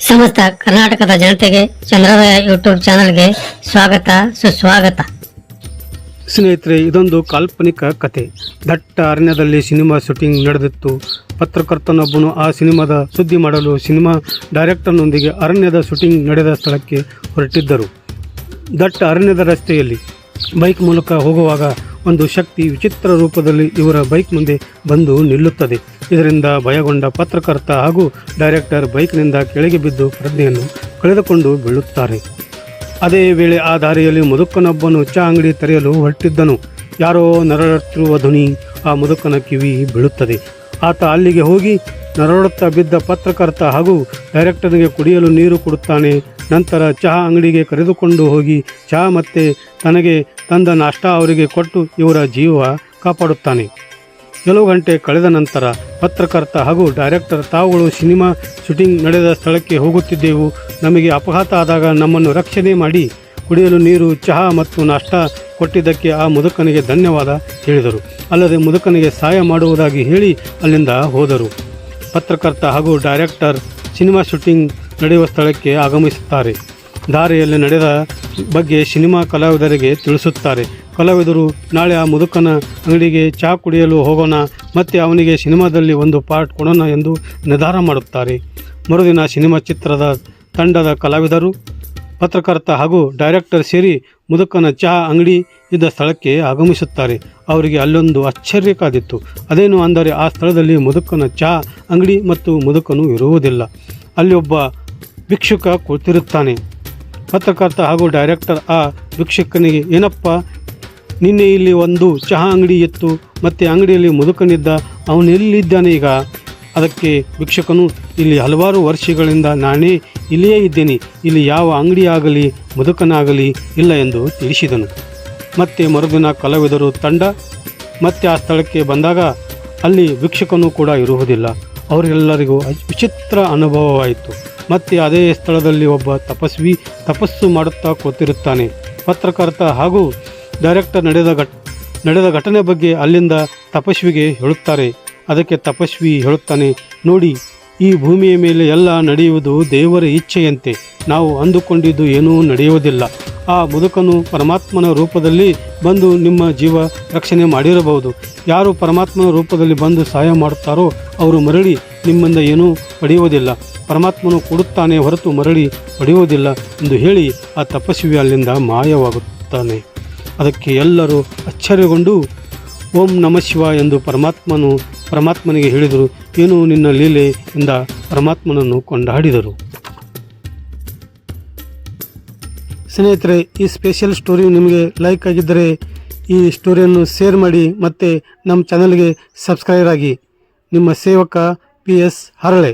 ಸಮಸ್ತ ಕರ್ನಾಟಕದ ಜನತೆಗೆ ಚಂದ್ರೋದಯ ಯೂಟ್ಯೂಬ್ ಚಾನಲ್ಗೆ ಸ್ವಾಗತ, ಸುಸ್ವಾಗತ. ಸ್ನೇಹಿತರೆ, ಇದೊಂದು ಕಾಲ್ಪನಿಕ ಕತೆ. ದಟ್ಟ ಅರಣ್ಯದಲ್ಲಿ ಸಿನಿಮಾ ಶೂಟಿಂಗ್ ನಡೆದಿತ್ತು. ಪತ್ರಕರ್ತನೊಬ್ಬನು ಆ ಸಿನಿಮಾದ ಸುದ್ದಿ ಮಾಡಲು ಸಿನಿಮಾ ಡೈರೆಕ್ಟರ್ನೊಂದಿಗೆ ಅರಣ್ಯದ ಶೂಟಿಂಗ್ ನಡೆದ ಸ್ಥಳಕ್ಕೆ ಹೊರಟಿದ್ದರು. ದಟ್ಟ ಅರಣ್ಯದ ರಸ್ತೆಯಲ್ಲಿ ಬೈಕ್ ಮೂಲಕ ಹೋಗುವಾಗ ಒಂದು ಶಕ್ತಿ ವಿಚಿತ್ರ ರೂಪದಲ್ಲಿ ಇವರ ಬೈಕ್ ಮುಂದೆ ಬಂದು ನಿಲ್ಲುತ್ತದೆ. ಇದರಿಂದ ಭಯಗೊಂಡ ಪತ್ರಕರ್ತ ಹಾಗೂ ಡೈರೆಕ್ಟರ್ ಬೈಕ್ನಿಂದ ಕೆಳಗೆ ಬಿದ್ದು ಪ್ರಜ್ಞೆಯನ್ನು ಕಳೆದುಕೊಂಡು ಬೀಳುತ್ತಾರೆ. ಅದೇ ವೇಳೆ ಆ ದಾರಿಯಲ್ಲಿ ಮುದುಕನೊಬ್ಬನು ಚಾ ಅಂಗಡಿ ತೆರೆಯಲು ಹೊರಟಿದ್ದನು. ಯಾರೋ ನರಳುತ್ತಿರುವ ಧ್ವನಿ ಆ ಮುದುಕನ ಕಿವಿ ಬೀಳುತ್ತದೆ. ಆತ ಅಲ್ಲಿಗೆ ಹೋಗಿ ನರಳುತ್ತಾ ಬಿದ್ದ ಪತ್ರಕರ್ತ ಹಾಗೂ ಡೈರೆಕ್ಟರ್ಗೆ ಕುಡಿಯಲು ನೀರು ಕೊಡುತ್ತಾನೆ. ನಂತರ ಚಹಾ ಅಂಗಡಿಗೆ ಕರೆದುಕೊಂಡು ಹೋಗಿ ಚಹಾ ಮತ್ತೆ ತನಗೆ ತಂದ ನಾಷ್ಟ ಅವರಿಗೆ ಕೊಟ್ಟು ಇವರ ಜೀವ ಕಾಪಾಡುತ್ತಾನೆ. ಕೆಲವು ಗಂಟೆ ಕಳೆದ ನಂತರ ಪತ್ರಕರ್ತ ಹಾಗೂ ಡೈರೆಕ್ಟರ್ ತಾವುಗಳು ಸಿನಿಮಾ ಶೂಟಿಂಗ್ ನಡೆದ ಸ್ಥಳಕ್ಕೆ ಹೋಗುತ್ತಿದ್ದೆವು. ನಮಗೆ ಅಪಘಾತ ಆದಾಗ ನಮ್ಮನ್ನು ರಕ್ಷಣೆ ಮಾಡಿ ಕುಡಿಯಲು ನೀರು, ಚಹಾ ಮತ್ತು ನಾಷ್ಟ ಕೊಟ್ಟಿದ್ದಕ್ಕೆ ಆ ಮುದುಕನಿಗೆ ಧನ್ಯವಾದ ಹೇಳಿದರು. ಅಲ್ಲದೆ ಮುದುಕನಿಗೆ ಸಹಾಯ ಮಾಡುವುದಾಗಿ ಹೇಳಿ ಅಲ್ಲಿಂದ ಹೋದರು. ಪತ್ರಕರ್ತ ಹಾಗೂ ಡೈರೆಕ್ಟರ್ ಸಿನಿಮಾ ಶೂಟಿಂಗ್ ನಡೆಯುವ ಸ್ಥಳಕ್ಕೆ ಆಗಮಿಸುತ್ತಾರೆ. ದಾರಿಯಲ್ಲಿ ನಡೆದ ಬಗ್ಗೆ ಸಿನಿಮಾ ಕಲಾವಿದರಿಗೆ ತಿಳಿಸುತ್ತಾರೆ. ಕಲಾವಿದರು, ನಾಳೆ ಆ ಮುದುಕನ ಅಂಗಡಿಗೆ ಚಹಾ ಕುಡಿಯಲು ಹೋಗೋಣ, ಮತ್ತು ಅವನಿಗೆ ಸಿನಿಮಾದಲ್ಲಿ ಒಂದು ಪಾರ್ಟ್ ಕೊಡೋಣ ಎಂದು ನಿರ್ಧಾರ ಮಾಡುತ್ತಾರೆ. ಮರುದಿನ ಸಿನಿಮಾ ಚಿತ್ರದ ತಂಡದ ಕಲಾವಿದರು, ಪತ್ರಕರ್ತ ಹಾಗೂ ಡೈರೆಕ್ಟರ್ ಸೇರಿ ಮುದುಕನ ಚಹಾ ಅಂಗಡಿ ಇದ್ದ ಸ್ಥಳಕ್ಕೆ ಆಗಮಿಸುತ್ತಾರೆ. ಅವರಿಗೆ ಅಲ್ಲೊಂದು ಆಶ್ಚರ್ಯ ಕಾದಿತ್ತು. ಅದೇನು ಅಂದರೆ ಆ ಸ್ಥಳದಲ್ಲಿ ಮುದುಕನ ಚಹಾ ಅಂಗಡಿ ಮತ್ತು ಮುದುಕನು ಇರುವುದಿಲ್ಲ. ಅಲ್ಲಿ ಒಬ್ಬ ಭಿಕ್ಷುಕ ಕೂತಿರುತ್ತಾನೆ. ಪತ್ರಕರ್ತ ಹಾಗೂ ಡೈರೆಕ್ಟರ್ ಆ ಭಿಕ್ಷುಕನಿಗೆ, ಏನಪ್ಪ, ನಿನ್ನೆ ಇಲ್ಲಿ ಒಂದು ಚಹಾ ಅಂಗಡಿ ಇತ್ತು, ಮತ್ತು ಅಂಗಡಿಯಲ್ಲಿ ಮುದುಕನಿದ್ದ, ಅವನು ಎಲ್ಲಿದ್ದಾನೆ ಈಗ? ಅದಕ್ಕೆ ಭಿಕ್ಷುಕನು, ಇಲ್ಲಿ ಹಲವಾರು ವರ್ಷಗಳಿಂದ ನಾನೇ ಇಲ್ಲಿಯೇ ಇದ್ದೇನೆ, ಇಲ್ಲಿ ಯಾವ ಅಂಗಡಿಯಾಗಲಿ, ಮುದುಕನಾಗಲಿ ಇಲ್ಲ ಎಂದು ತಿಳಿಸಿದನು. ಮತ್ತೆ ಮರುದಿನ ಕಲಾವಿದರು ತಂಡ, ಮತ್ತೆ ಆ ಸ್ಥಳಕ್ಕೆ ಬಂದಾಗ ಅಲ್ಲಿ ಭಿಕ್ಷುಕನು ಕೂಡ ಇರುವುದಿಲ್ಲ. ಅವರೆಲ್ಲರಿಗೂ ವಿಚಿತ್ರ ಅನುಭವವಾಯಿತು. ಮತ್ತೆ ಅದೇ ಸ್ಥಳದಲ್ಲಿ ಒಬ್ಬ ತಪಸ್ವಿ ತಪಸ್ಸು ಮಾಡುತ್ತಾ ಕೂತಿರುತ್ತಾನೆ. ಪತ್ರಕರ್ತ ಹಾಗೂ ಡೈರೆಕ್ಟರ್ ನಡೆದ ಘಟ್, ನಡೆದ ಘಟನೆ ಬಗ್ಗೆ ಅಲ್ಲಿಂದ ತಪಸ್ವಿಗೆ ಹೇಳುತ್ತಾರೆ. ಅದಕ್ಕೆ ತಪಸ್ವಿ ಹೇಳುತ್ತಾನೆ, ನೋಡಿ, ಈ ಭೂಮಿಯ ಮೇಲೆ ಎಲ್ಲ ನಡೆಯುವುದು ದೇವರ ಇಚ್ಛೆಯಂತೆ. ನಾವು ಅಂದುಕೊಂಡಿದ್ದು ಏನೂ ನಡೆಯುವುದಿಲ್ಲ. ಆ ಮುದುಕನು ಪರಮಾತ್ಮನ ರೂಪದಲ್ಲಿ ಬಂದು ನಿಮ್ಮ ಜೀವ ರಕ್ಷಣೆ ಮಾಡಿರಬಹುದು. ಯಾರು ಪರಮಾತ್ಮನ ರೂಪದಲ್ಲಿ ಬಂದು ಸಹಾಯ ಮಾಡುತ್ತಾರೋ, ಅವರು ಮರಳಿ ನಿಮ್ಮಿಂದ ಏನೂ ಪಡೆಯುವುದಿಲ್ಲ. ಪರಮಾತ್ಮನು ಕೊಡುತ್ತಾನೆ ಹೊರತು ಮರಳಿ ಪಡೆಯುವುದಿಲ್ಲ ಎಂದು ಹೇಳಿ ಆ ತಪಸ್ವಿ ಅಲ್ಲಿಂದ ಮಾಯವಾಗುತ್ತಾನೆ. ಅದಕ್ಕೆ ಎಲ್ಲರೂ ಆಶ್ಚರ್ಯಗೊಂಡು, ಓಂ ನಮ ಶಿವ ಎಂದು ಪರಮಾತ್ಮನು, ಪರಮಾತ್ಮನಿಗೆ ಹೇಳಿದರು. ಏನು ನಿನ್ನ ಲೀಲೆ ಎಂದ ಪರಮಾತ್ಮನನ್ನು ಕೊಂಡಾಡಿದರು? ಸ್ನೇಹಿತರೆ, ಈ ಸ್ಪೆಷಲ್ ಸ್ಟೋರಿ ನಿಮಗೆ ಲೈಕ್ ಆಗಿದ್ದರೆ ಈ ಸ್ಟೋರಿಯನ್ನು ಶೇರ್ ಮಾಡಿ ಮತ್ತು ನಮ್ಮ ಚಾನಲ್ಗೆ ಸಬ್ಸ್ಕ್ರೈಬ್ ಆಗಿ. ನಿಮ್ಮ ಸೇವಕ ಪಿ ಎಸ್ ಹರಳೆ.